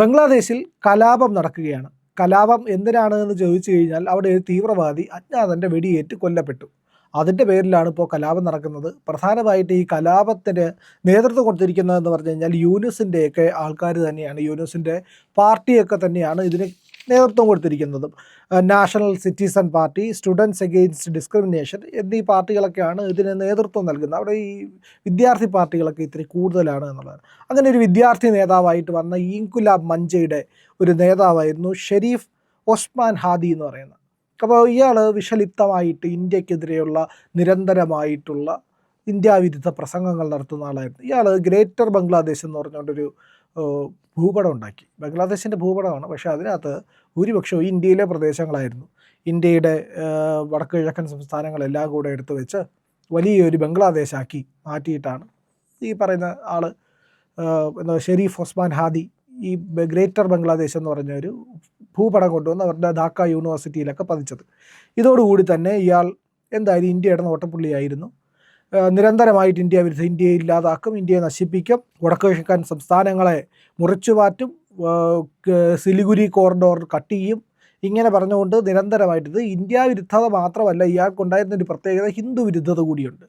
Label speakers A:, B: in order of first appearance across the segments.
A: ബംഗ്ലാദേശിൽ കലാപം നടക്കുകയാണ്. കലാപം എന്തിനാണ് എന്ന് ചോദിച്ചു കഴിഞ്ഞാൽ അവിടെ ഒരു തീവ്രവാദി അജ്ഞാതന്റെ വെടിയേറ്റ് കൊല്ലപ്പെട്ടു. അതിന്റെ പേരിലാണ് ഇപ്പോൾ കലാപം നടക്കുന്നത്. പ്രധാനമായിട്ട് ഈ കലാപത്തിന് നേതൃത്വം കൊടുത്തിരിക്കുന്നതെന്ന് പറഞ്ഞു കഴിഞ്ഞാൽ യൂനുസിന്റെയൊക്കെ ആൾക്കാർ തന്നെയാണ്. യൂനുസിന്റെ പാർട്ടിയൊക്കെ തന്നെയാണ് ഇതിന് നേതൃത്വം കൊടുത്തിരിക്കുന്നതും National Citizen Party Students Against Discrimination എന്നീ പാർട്ടികളൊക്കെയാണ് ഇതിന് നേതൃത്വം നൽകുന്നത്. അവിടെ ഈ വിദ്യാർത്ഥി പാർട്ടികളൊക്കെ ഇത്തിരി കൂടുതലാണ് എന്നുള്ളതാണ്. അങ്ങനെ ഒരു വിദ്യാർത്ഥി നേതാവായിട്ട് വന്ന ഇൻകുലാബ് മഞ്ചയുടെ ഒരു നേതാവായിരുന്നു ഷെരീഫ് ഒസ്മാൻ ഹാദി എന്ന് പറയുന്നത്. അപ്പോൾ ഇയാൾ വിഷലിപ്തമായിട്ട് ഇന്ത്യക്കെതിരെയുള്ള നിരന്തരമായിട്ടുള്ള ഇന്ത്യാവിരുദ്ധ പ്രസംഗങ്ങൾ നടത്തുന്ന ആളായിരുന്നു. ഇയാൾ ഗ്രേറ്റർ ബംഗ്ലാദേശ് എന്ന് പറഞ്ഞുകൊണ്ടൊരു ഭൂപടം ഉണ്ടാക്കി. ബംഗ്ലാദേശിന്റെ ഭൂപടമാണ്. പക്ഷേ അതിനകത്ത് ഭൂരിപക്ഷവും ഇന്ത്യയിലെ പ്രദേശങ്ങളായിരുന്നു. ഇന്ത്യയുടെ വടക്ക് കിഴക്കൻ സംസ്ഥാനങ്ങളെല്ലാം കൂടെ എടുത്തു വെച്ച് വലിയൊരു ബംഗ്ലാദേശാക്കി മാറ്റിയിട്ടാണ് ഈ പറയുന്ന ആൾ എന്താ ഷെരീഫ് ഒസ്മാൻ ഹാദി ഈ ഗ്രേറ്റർ ബംഗ്ലാദേശ് എന്ന് പറഞ്ഞ ഒരു ഭൂപടം കൊണ്ടുവന്ന് അവരുടെ ധാക്ക യൂണിവേഴ്സിറ്റിയിലൊക്കെ പതിച്ചത്. ഇതോടുകൂടി തന്നെ ഇയാൾ എന്തായാലും ഇന്ത്യയുടെ നോട്ടപ്പുള്ളിയായിരുന്നു നിരന്തരമായിട്ട് ഇന്ത്യ വിരുദ്ധ ഇന്ത്യയെ ഇല്ലാതാക്കും ഇന്ത്യയെ നശിപ്പിക്കും വടക്ക് കിഴക്കൻ സംസ്ഥാനങ്ങളെ മുറിച്ചു മാറ്റും ഏഹ് ക- സിലിഗുരി കോറിഡോർ കട്ട് ചെയ്യും. ഇങ്ങനെ പറഞ്ഞുകൊണ്ട് നിരന്തരമായിട്ടിത് ഇന്ത്യ വിരുദ്ധത മാത്രമല്ല ഇയാൾക്കുണ്ടായിരുന്ന ഒരു പ്രത്യേകത ഹിന്ദു വിരുദ്ധത കൂടിയുണ്ട്.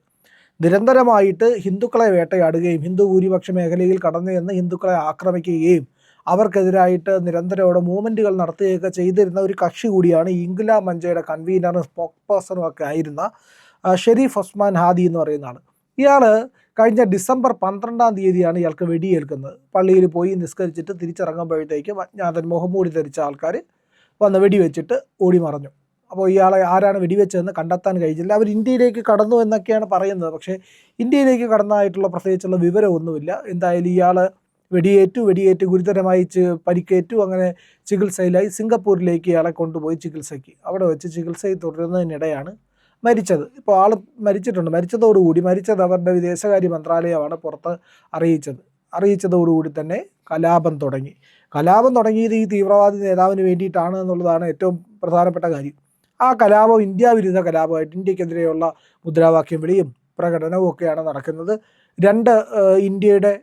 A: നിരന്തരമായിട്ട് ഹിന്ദുക്കളെ വേട്ടയാടുകയും ഹിന്ദു ഭൂരിപക്ഷ മേഖലയിൽ കടന്നു ചെന്ന് ഹിന്ദുക്കളെ ആക്രമിക്കുകയും അവർക്കെതിരായിട്ട് നിരന്തരമോടെ മൂവ്മെന്റുകൾ നടത്തുകയൊക്കെ ചെയ്തിരുന്ന ഒരു കക്ഷി കൂടിയാണ് ഇംഗ്ല മഞ്ചയുടെ കൺവീനറും സ്പോക്ക് പേഴ്സണും ഒക്കെ ആയിരുന്ന ഷെരീഫ് ഒസ്മാൻ ഹാദി എന്ന് പറയുന്ന ആൾ ഇയാൾ കഴിഞ്ഞ ഡിസംബർ പന്ത്രണ്ടാം തീയതിയാണ് ഇയാൾക്ക് വെടിയേൽക്കുന്നത്. പള്ളിയിൽ പോയി നിസ്കരിച്ചിട്ട് തിരിച്ചിറങ്ങുമ്പോഴത്തേക്കും അജ്ഞാതൻ മുഖംമൂടി ധരിച്ച ആൾക്കാർ വന്ന് വെടിവെച്ചിട്ട് ഓടി മറഞ്ഞു. അപ്പോൾ ഇയാളെ ആരാണ് വെടിവെച്ചതെന്ന് കണ്ടെത്താൻ കഴിഞ്ഞില്ല. അവർ ഇന്ത്യയിലേക്ക് കടന്നു എന്നൊക്കെയാണ് പറയുന്നത്. പക്ഷേ ഇന്ത്യയിലേക്ക് കടന്നതായിട്ടുള്ള പ്രത്യേകിച്ചുള്ള വിവരമൊന്നുമില്ല. എന്തായാലും ഇയാൾ വെടിയേറ്റു വെടിയേറ്റ് ഗുരുതരമായി പരിക്കേറ്റു അങ്ങനെ ചികിത്സയിലായി സിംഗപ്പൂരിലേക്ക് ഇയാളെ കൊണ്ടുപോയി ചികിത്സയ്ക്ക്. അവിടെ വെച്ച് ചികിത്സയിൽ തുടരുന്നതിനിടെയാണ് മരിച്ചത്. ഇപ്പോൾ ആൾ മരിച്ചിട്ടുണ്ട്. മരിച്ചതോടുകൂടി മരിച്ചത് അവരുടെ വിദേശകാര്യ മന്ത്രാലയമാണ് പുറത്ത് അറിയിച്ചത്. അറിയിച്ചതോടുകൂടി തന്നെ കലാപം തുടങ്ങി. കലാപം തുടങ്ങിയത് ഈ തീവ്രവാദി നേതാവിന് വേണ്ടിയിട്ടാണ് എന്നുള്ളതാണ് ഏറ്റവും പ്രധാനപ്പെട്ട കാര്യം. ആ കലാപം ഇന്ത്യ വിരുദ്ധ കലാപമായിട്ട് ഇന്ത്യക്കെതിരെയുള്ള മുദ്രാവാക്യം വിളിയും പ്രകടനവും ഒക്കെയാണ് നടക്കുന്നത്. രണ്ട് ഇന്ത്യയുടെ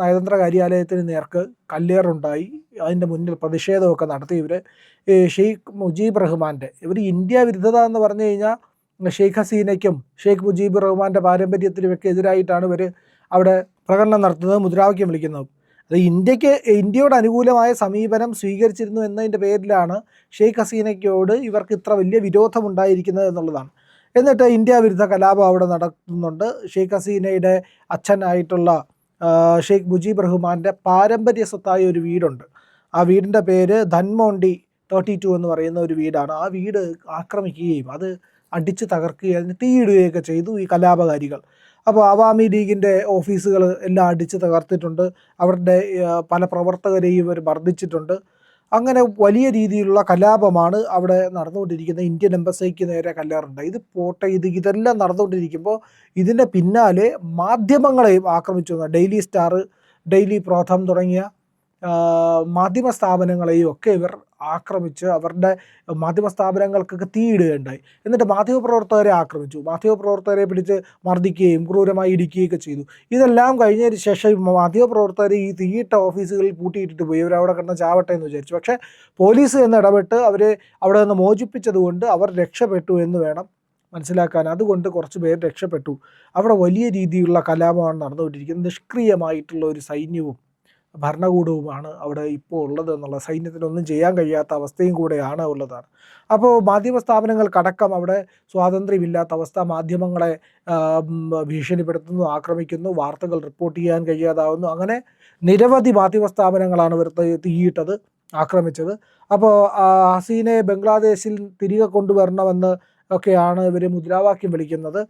A: നയതന്ത്ര കാര്യാലയത്തിന് നേർക്ക് കല്ലേറുണ്ടായി. അതിന്റെ മുന്നിൽ പ്രതിഷേധമൊക്കെ നടത്തി ഇവർ ഷെയ്ഖ് മുജീബ് റഹ്മാന്റെ. ഇവർ ഇന്ത്യ വിരുദ്ധത എന്ന് പറഞ്ഞു കഴിഞ്ഞാൽ ഷെയ്ഖ് ഹസീനയ്ക്കും ഷെയ്ഖ് മുജീബ് റഹ്മാന്റെ പാരമ്പര്യത്തിനുമൊക്കെ എതിരായിട്ടാണ് ഇവർ അവിടെ പ്രകടനം നടത്തുന്നത് മുദ്രാവാക്യം വിളിക്കുന്നത്. അത് ഇന്ത്യയ്ക്ക് ഇന്ത്യയോട് അനുകൂലമായ സമീപനം സ്വീകരിച്ചിരുന്നു എന്നതിന്റെ പേരിലാണ് ഷെയ്ഖ് ഹസീനയ്ക്കോട് ഇവർക്ക് ഇത്ര വലിയ വിരോധമുണ്ടായിരിക്കുന്നത് എന്നുള്ളതാണ്. എന്നിട്ട് ഇന്ത്യ വിരുദ്ധ കലാപം അവിടെ നടത്തുന്നുണ്ട്. ഷെയ്ഖ് ഹസീനയുടെ അച്ഛനായിട്ടുള്ള ഷെയ്ഖ് മുജീബ് റഹ്മാന്റെ പാരമ്പര്യ സ്വത്തായ ഒരു വീടുണ്ട്. ആ വീടിന്റെ പേര് ധൻമോണ്ടി തേർട്ടി ടു എന്ന് പറയുന്ന ഒരു വീടാണ്. ആ വീട് ആക്രമിക്കുകയും അത് അടിച്ച് തകർക്കുകയും തീ തീയിടുകയൊക്കെ ചെയ്തു ഈ കലാപകാരികൾ. അപ്പോൾ അവാമി ലീഗിന്റെ ഓഫീസുകൾ എല്ലാം അടിച്ച് തകർത്തിട്ടുണ്ട്. അവരുടെ പല പ്രവർത്തകരെയും ഇവർ മർദ്ദിച്ചിട്ടുണ്ട്. അങ്ങനെ വലിയ രീതിയിലുള്ള കലാപമാണ് അവിടെ നടന്നുകൊണ്ടിരിക്കുന്നത്. ഇന്ത്യൻ എംബസിക്ക് നേരെ കല്ലാറുണ്ട്. ഇത് പോട്ടെ ഇത് ഇതെല്ലാം നടന്നുകൊണ്ടിരിക്കുമ്പോൾ ഇതിന്റെ പിന്നാലെ മാധ്യമങ്ങളെയും ആക്രമിച്ചു. വന്ന ഡെയിലി സ്റ്റാർ ഡെയിലി പ്രോഥം തുടങ്ങിയ മാധ്യമ സ്ഥാപനങ്ങളെയും ഒക്കെ ഇവർ ആക്രമിച്ച് അവരുടെ മാധ്യമ സ്ഥാപനങ്ങൾക്കൊക്കെ തീയിടുകയുണ്ടായി. എന്നിട്ട് മാധ്യമപ്രവർത്തകരെ ആക്രമിച്ചു. മാധ്യമപ്രവർത്തകരെ പിടിച്ച് മർദ്ദിക്കുകയും ക്രൂരമായി ഇടിക്കുകയൊക്കെ ചെയ്തു. ഇതെല്ലാം കഴിഞ്ഞതിന് ശേഷം ഈ മാധ്യമപ്രവർത്തകരെ ഈ തീയിട്ട ഓഫീസുകളിൽ പൂട്ടിയിട്ടിട്ട് പോയി. അവരവിടെ കിടന്ന് ചാവട്ടെ എന്ന് വിചാരിച്ചു. പക്ഷേ പോലീസ് എന്ന് ഇടപെട്ട് അവരെ അവിടെ നിന്ന് മോചിപ്പിച്ചതുകൊണ്ട് അവർ രക്ഷപ്പെട്ടു എന്ന് വേണം മനസ്സിലാക്കാൻ. അതുകൊണ്ട് കുറച്ച് പേർ രക്ഷപ്പെട്ടു. അവിടെ വലിയ രീതിയിലുള്ള കലാപമാണ് നടന്നുകൊണ്ടിരിക്കുന്നത്. നിഷ്ക്രിയമായിട്ടുള്ള ഒരു സൈന്യവും ഭരണകൂടവുമാണ് അവിടെ ഇപ്പോൾ ഉള്ളത് എന്നുള്ള സൈന്യത്തിനൊന്നും ചെയ്യാൻ കഴിയാത്ത അവസ്ഥയും കൂടെയാണ് ഉള്ളതാണ്. അപ്പോൾ മാധ്യമ സ്ഥാപനങ്ങൾക്കടക്കം അവിടെ സ്വാതന്ത്ര്യമില്ലാത്ത അവസ്ഥ മാധ്യമങ്ങളെ ഭീഷണിപ്പെടുത്തുന്നു ആക്രമിക്കുന്നു വാർത്തകൾ റിപ്പോർട്ട് ചെയ്യാൻ കഴിയാതാവുന്നു. അങ്ങനെ നിരവധി മാധ്യമ സ്ഥാപനങ്ങളാണ് ഇവർ തീയിട്ടത് ആക്രമിച്ചത്. അപ്പോൾ ഹസീനെ ബംഗ്ലാദേശിൽ തിരികെ കൊണ്ടുവരണമെന്ന് ഒക്കെയാണ് ഇവർ മുദ്രാവാക്യം വിളിക്കുന്നത്.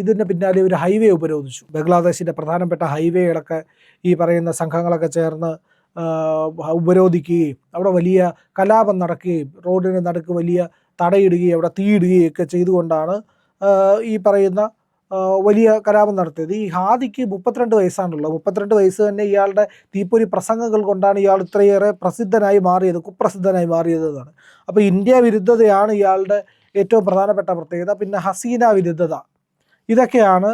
A: ഇതിന് പിന്നാലെ ഒരു ഹൈവേ ഉപരോധിച്ചു. ബംഗ്ലാദേശിന്റെ പ്രധാനപ്പെട്ട ഹൈവേകളൊക്കെ ഈ പറയുന്ന സംഘങ്ങളൊക്കെ ചേർന്ന് ഉപരോധിക്കുകയും അവിടെ വലിയ കലാപം നടക്കുകയും റോഡിന് നടുക്ക് വലിയ തടയിടുകയും അവിടെ തീയിടുകയും ഒക്കെ ചെയ്തുകൊണ്ടാണ് ഈ പറയുന്ന വലിയ കലാപം നടത്തിയത്. ഈ ഹാദിക്ക് മുപ്പത്തിരണ്ട് വയസ്സാണുള്ളത്. മുപ്പത്തിരണ്ട് വയസ്സ് തന്നെ ഇയാളുടെ തീപ്പൊരി പ്രസംഗങ്ങൾ കൊണ്ടാണ് ഇയാൾ ഇത്രയേറെ പ്രസിദ്ധനായി മാറിയത് കുപ്രസിദ്ധനായി മാറിയത് എന്നാണ്. അപ്പോൾ ഇന്ത്യ വിരുദ്ധതയാണ് ഇയാളുടെ ഏറ്റവും പ്രധാനപ്പെട്ട പ്രത്യേകത. പിന്നെ ഹസീന വിരുദ്ധത. ഇതൊക്കെയാണ്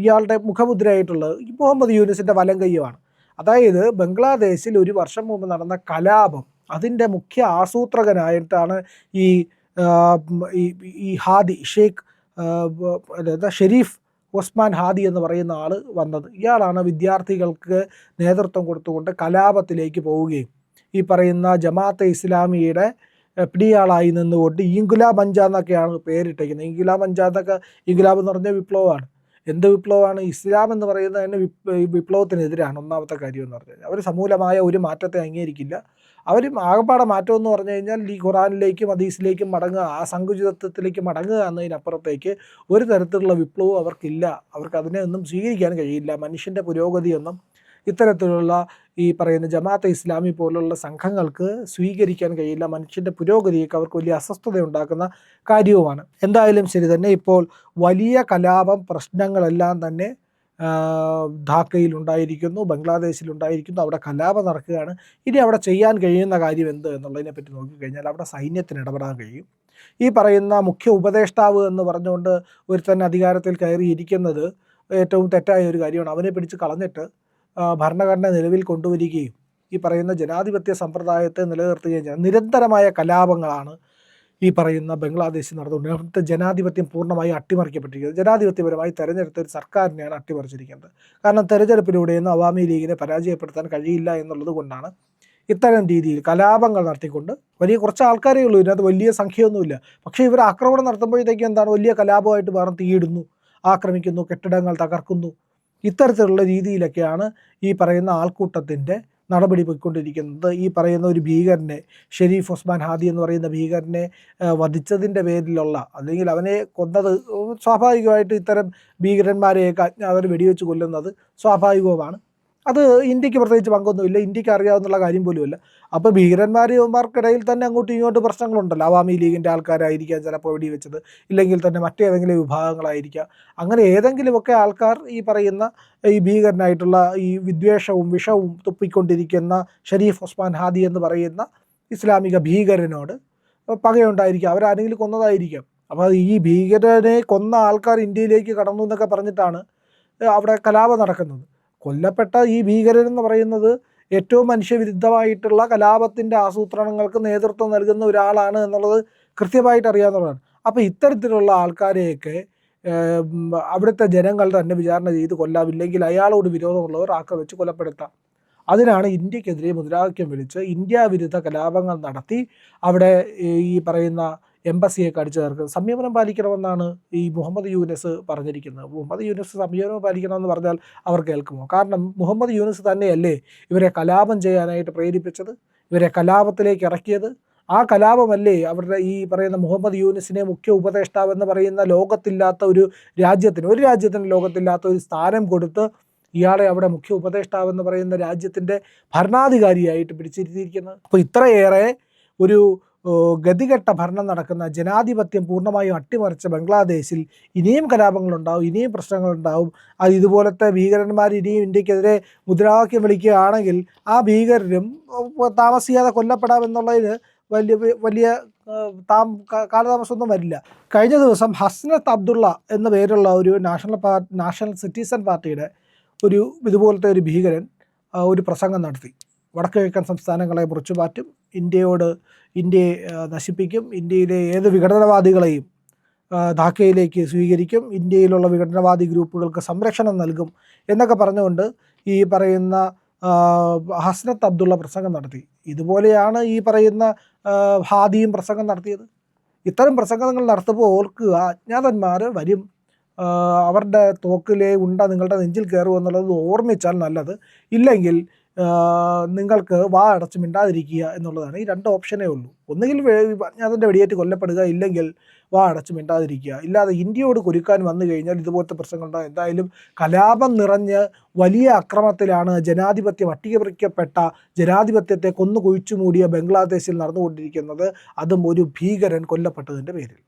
A: ഇയാളുടെ മുഖമുദ്രയായിട്ടുള്ളത്. മുഹമ്മദ് യൂനിസിന്റെ വലം കയ്യുമാണ് അതായത് ബംഗ്ലാദേശിൽ ഒരു വർഷം മുമ്പ് നടന്ന കലാപം അതിന്റെ മുഖ്യ ആസൂത്രകനായിട്ടാണ് ഈ ഈ ഹാദി ഷെയ്ഖ് ഷെരീഫ് ഉസ്മാൻ ഹാദി എന്ന് പറയുന്ന ആൾ വന്നത്. ഇയാളാണ് വിദ്യാർത്ഥികൾക്ക് നേതൃത്വം കൊടുത്തുകൊണ്ട് കലാപത്തിലേക്ക് പോവുകയും ഈ പറയുന്ന ജമാഅത്തെ ഇസ്ലാമിയുടെ പിടിയാളായി നിന്നുകൊണ്ട് ഇൻഗുലാബ് അഞ്ചാന്നൊക്കെയാണ് പേരിട്ടേക്കുന്നത്. ഇൻഗുലാബ് മഞ്ച എന്നൊക്കെ ഇൻഗുലാബ് എന്ന് പറഞ്ഞ വിപ്ലവമാണ്. എന്ത് വിപ്ലവമാണ്? ഇസ്ലാം എന്ന് പറയുന്നത് തന്നെ വിപ് വിപ്ലവത്തിനെതിരാണ് ഒന്നാമത്തെ കാര്യം എന്ന് പറഞ്ഞു കഴിഞ്ഞാൽ അവർ സമൂലമായ ഒരു മാറ്റത്തെ അംഗീകരിക്കില്ല. അവർ ആകപ്പാടെ മാറ്റം എന്ന് പറഞ്ഞു കഴിഞ്ഞാൽ ഈ ഖുറാനിലേക്കും ഹദീസിലേക്കും മടങ്ങുക ആ സങ്കുചിതത്വത്തിലേക്ക് മടങ്ങുക എന്നതിനപ്പുറത്തേക്ക് ഒരു തരത്തിലുള്ള വിപ്ലവവും അവർക്കില്ല. അവർക്ക് അതിനെ ഒന്നും സ്വീകരിക്കാൻ കഴിയില്ല. മനുഷ്യന്റെ പുരോഗതിയൊന്നും ഇത്തരത്തിലുള്ള ഈ പറയുന്ന ജമാഅത്തെ ഇസ്ലാമി പോലുള്ള സംഘങ്ങൾക്ക് സ്വീകരിക്കാൻ കഴിയില്ല. മനുഷ്യന്റെ പുരോഗതിയൊക്കെ അവർക്ക് വലിയ അസ്വസ്ഥത ഉണ്ടാക്കുന്ന കാര്യവുമാണ്. എന്തായാലും ശരി തന്നെ ഇപ്പോൾ വലിയ കലാപം പ്രശ്നങ്ങളെല്ലാം തന്നെ ധാക്കയിൽ ഉണ്ടായിരിക്കുന്നു ബംഗ്ലാദേശിൽ ഉണ്ടായിരിക്കുന്നു. അവിടെ കലാപം നടക്കുകയാണ്. ഇനി അവിടെ ചെയ്യാൻ കഴിയുന്ന കാര്യം എന്ത് എന്നുള്ളതിനെ പറ്റി നോക്കിക്കഴിഞ്ഞാൽ അവിടെ സൈന്യത്തിന് ഇടപെടാൻ കഴിയും. ഈ പറയുന്ന മുഖ്യ ഉപദേഷ്ടാവ് എന്ന് പറഞ്ഞുകൊണ്ട് ഒരു തന്നെ അധികാരത്തിൽ കയറിയിരിക്കുന്നത് ഏറ്റവും തെറ്റായ ഒരു കാര്യമാണ്. അവനെ പിടിച്ച് കളഞ്ഞിട്ട് ഭരണഘടന നിലവിൽ കൊണ്ടുവരികയും ഈ പറയുന്ന ജനാധിപത്യ സമ്പ്രദായത്തെ നിലനിർത്തുകയും ചെയ്യുന്ന നിരന്തരമായ കലാപങ്ങളാണ് ഈ പറയുന്ന ബംഗ്ലാദേശിൽ നടന്നുകൊണ്ട് അവിടുത്തെ ജനാധിപത്യം പൂർണമായി അട്ടിമറിക്കപ്പെട്ടിരിക്കുന്നത് ജനാധിപത്യപരമായി തെരഞ്ഞെടുത്ത ഒരു സർക്കാരിനെയാണ് അട്ടിമറിച്ചിരിക്കുന്നത്. കാരണം തെരഞ്ഞെടുപ്പിലൂടെയൊന്നും അവാമി ലീഗിനെ പരാജയപ്പെടുത്താൻ കഴിയില്ല എന്നുള്ളത് കൊണ്ടാണ് ഇത്തരം രീതിയിൽ കലാപങ്ങൾ നടത്തിക്കൊണ്ട് വലിയ കുറച്ച് ആൾക്കാരേ ഉള്ളൂ. ഇതിനകത്ത് വലിയ സംഖ്യയൊന്നുമില്ല. പക്ഷേ ഇവർ ആക്രമണം നടത്തുമ്പോഴത്തേക്കും എന്താണ്? വലിയ കലാപമായിട്ട് വേറെ തീയിടുന്നു ആക്രമിക്കുന്നു കെട്ടിടങ്ങൾ തകർക്കുന്നു ഇത്തരത്തിലുള്ള രീതിയിലൊക്കെയാണ് ഈ പറയുന്ന ആൾക്കൂട്ടത്തിന്റെ നടപടി പോയിക്കൊണ്ടിരിക്കുന്നത്. ഈ പറയുന്ന ഒരു ഭീകരനെ ഷെരീഫ് ഉസ്മാൻ ഹാദി എന്ന് പറയുന്ന ഭീകരനെ വധിച്ചതിന്റെ പേരിലുള്ള അല്ലെങ്കിൽ അവനെ കൊന്നത് സ്വാഭാവികമായിട്ട് ഇത്തരം ഭീകരന്മാരെയൊക്കെ അജ്ഞാതർ വെടിവെച്ച് കൊല്ലുന്നത് സ്വാഭാവികവുമാണ്. അത് ഇന്ത്യയ്ക്ക് പ്രത്യേകിച്ച് പങ്കൊന്നുമില്ല. ഇന്ത്യയ്ക്ക് അറിയാവുന്നുള്ള കാര്യം പോലുമല്ല. അപ്പോൾ ഭീകരന്മാർമാർക്കിടയിൽ തന്നെ അങ്ങോട്ടും ഇങ്ങോട്ടും പ്രശ്നങ്ങളുണ്ടല്ലോ. അവാമി ലീഗിന്റെ ആൾക്കാരായിരിക്കാം ചിലപ്പോൾ വെടിവെച്ചത് ഇല്ലെങ്കിൽ തന്നെ മറ്റേതെങ്കിലും വിഭാഗങ്ങളായിരിക്കാം. അങ്ങനെ ഏതെങ്കിലുമൊക്കെ ആൾക്കാർ ഈ പറയുന്ന ഈ ഭീകരനായിട്ടുള്ള ഈ വിദ്വേഷവും വിഷവും തുപ്പിക്കൊണ്ടിരിക്കുന്ന ഷരീഫ് ഉസ്മാൻ ഹാദി എന്ന് പറയുന്ന ഇസ്ലാമിക ഭീകരനോട് പകയുണ്ടായിരിക്കാം. അവരാരെങ്കിലും കൊന്നതായിരിക്കാം. അപ്പോൾ ഈ ഭീകരനെ കൊന്ന ആൾക്കാർ ഇന്ത്യയിലേക്ക് കടന്നു എന്നൊക്കെ പറഞ്ഞിട്ടാണ് അവിടെ കലാപം നടക്കുന്നത്. കൊല്ലപ്പെട്ട ഈ ഭീകരരെന്ന് പറയുന്നത് ഏറ്റവും മനുഷ്യവിരുദ്ധമായിട്ടുള്ള കലാപത്തിന്റെ ആസൂത്രണങ്ങൾക്ക് നേതൃത്വം നൽകുന്ന ഒരാളാണ് എന്നുള്ളത് കൃത്യമായിട്ട് അറിയാവുന്നതാണ് അപ്പോൾ ഇത്തരത്തിലുള്ള ആൾക്കാരെയൊക്കെ അവിടുത്തെ ജനങ്ങൾ തന്നെ വിചാരണ ചെയ്ത് കൊല്ലാമില്ലെങ്കിൽ അയാളോട് വിരോധമുള്ളവർ ആക്രമിച്ച് കൊലപ്പെടുത്താം. അതിനാണ് ഇന്ത്യക്കെതിരെ മുദ്രാവാക്യം വിളിച്ച് ഇന്ത്യ വിരുദ്ധ കലാപങ്ങൾ നടത്തി അവിടെ ഈ പറയുന്ന എംബസിയെ കടിച്ചു ചേർക്കുന്നത് സംയമനം പാലിക്കണമെന്നാണ് ഈ മുഹമ്മദ് യൂനസ് പറഞ്ഞിരിക്കുന്നത്. മുഹമ്മദ് യൂനസ് സംയമനം പാലിക്കണമെന്ന് പറഞ്ഞാൽ അവർ കേൾക്കുമോ? കാരണം മുഹമ്മദ് യൂനസ് തന്നെയല്ലേ ഇവരെ കലാപം ചെയ്യാനായിട്ട് പ്രേരിപ്പിച്ചത്? ഇവരെ കലാപത്തിലേക്ക് ഇറക്കിയത്? ആ കലാപമല്ലേ അവരുടെ ഈ പറയുന്ന മുഹമ്മദ് യൂനിസിനെ മുഖ്യ ഉപദേഷ്ടാവ് എന്ന് പറയുന്ന ലോകത്തില്ലാത്ത ഒരു രാജ്യത്തിന് ഒരു രാജ്യത്തിന് ലോകത്തില്ലാത്ത ഒരു സ്ഥാനം കൊടുത്ത് ഇയാളെ അവിടെ മുഖ്യ ഉപദേഷ്ടാവ് എന്ന് പറയുന്ന രാജ്യത്തിന്റെ ഭരണാധികാരിയായിട്ട് പിടിച്ചിരുത്തിയിരിക്കുന്നത്. അപ്പോൾ ഇത്രയേറെ ഒരു ഗതികെട്ട ഭരണം നടക്കുന്ന ജനാധിപത്യം പൂർണമായും അട്ടിമറിച്ച ബംഗ്ലാദേശിൽ ഇനിയും കലാപങ്ങളുണ്ടാവും ഇനിയും പ്രശ്നങ്ങളുണ്ടാവും. അത് ഇതുപോലത്തെ ഭീകരന്മാർ ഇനിയും ഇന്ത്യക്കെതിരെ മുദ്രാവാക്യം വിളിക്കുകയാണെങ്കിൽ ആ ഭീകരരും താമസിയാതെ കൊല്ലപ്പെടാമെന്നുള്ളതിന് വലിയ വലിയ താ കാലതാമസമൊന്നും വരില്ല. കഴിഞ്ഞ ദിവസം ഹസ്നത്ത് അബ്ദുള്ള എന്ന പേരുള്ള ഒരു നാഷണൽ പാർട്ടി നാഷണൽ സിറ്റിസൺ പാർട്ടിയുടെ ഒരു ഇതുപോലത്തെ ഒരു ഭീകരൻ ഒരു പ്രസംഗം നടത്തി. വടക്ക് കിഴക്കൻ സംസ്ഥാനങ്ങളെ മുറിച്ചു മാറ്റും. ഇന്ത്യയോട് ഇന്ത്യയെ നശിപ്പിക്കും. ഇന്ത്യയിലെ ഏത് വിഘടനവാദികളെയും ധാക്കയിലേക്ക് സ്വീകരിക്കും. ഇന്ത്യയിലുള്ള വിഘടനവാദി ഗ്രൂപ്പുകൾക്ക് സംരക്ഷണം നൽകും എന്നൊക്കെ പറഞ്ഞുകൊണ്ട് ഈ പറയുന്ന ഹസ്നത്ത് അബ്ദുള്ള പ്രസംഗം നടത്തി. ഇതുപോലെയാണ് ഈ പറയുന്ന ഹാദിയും പ്രസംഗം നടത്തിയത്. ഇത്തരം പ്രസംഗങ്ങൾ നടത്തുമ്പോൾ ഓർക്കുക അജ്ഞാതന്മാർ വരും. അവരുടെ തോക്കിലെ ഉണ്ട നിങ്ങളുടെ നെഞ്ചിൽ കയറുമെന്നുള്ളത് ഓർമ്മിച്ചാൽ നല്ലത്. ഇല്ലെങ്കിൽ നിങ്ങൾക്ക് വാ അടച്ച് മിണ്ടാതിരിക്കുക എന്നുള്ളതാണ് ഈ രണ്ട് ഓപ്ഷനേ ഉള്ളൂ. ഒന്നുകിൽ അജ്ഞാതന്റെ വെടിയേറ്റ് കൊല്ലപ്പെടുക ഇല്ലെങ്കിൽ വാ അടച്ച് മിണ്ടാതിരിക്കുക. ഇല്ലാതെ ഇന്ത്യയോട് കുരുക്കാൻ വന്നു കഴിഞ്ഞാൽ ഇതുപോലത്തെ പ്രശ്നങ്ങളുണ്ടാകും എന്തായാലും കലാപം നിറഞ്ഞ് വലിയ അക്രമത്തിലാണ് ജനാധിപത്യം അട്ടിമറിക്കപ്പെട്ട ജനാധിപത്യത്തെ കൊന്നു കുഴിച്ചു മൂടിയ ബംഗ്ലാദേശിൽ നടന്നുകൊണ്ടിരിക്കുന്നത്. അതും ഒരു ഭീകരൻ കൊല്ലപ്പെട്ടതിന്റെ പേരിൽ.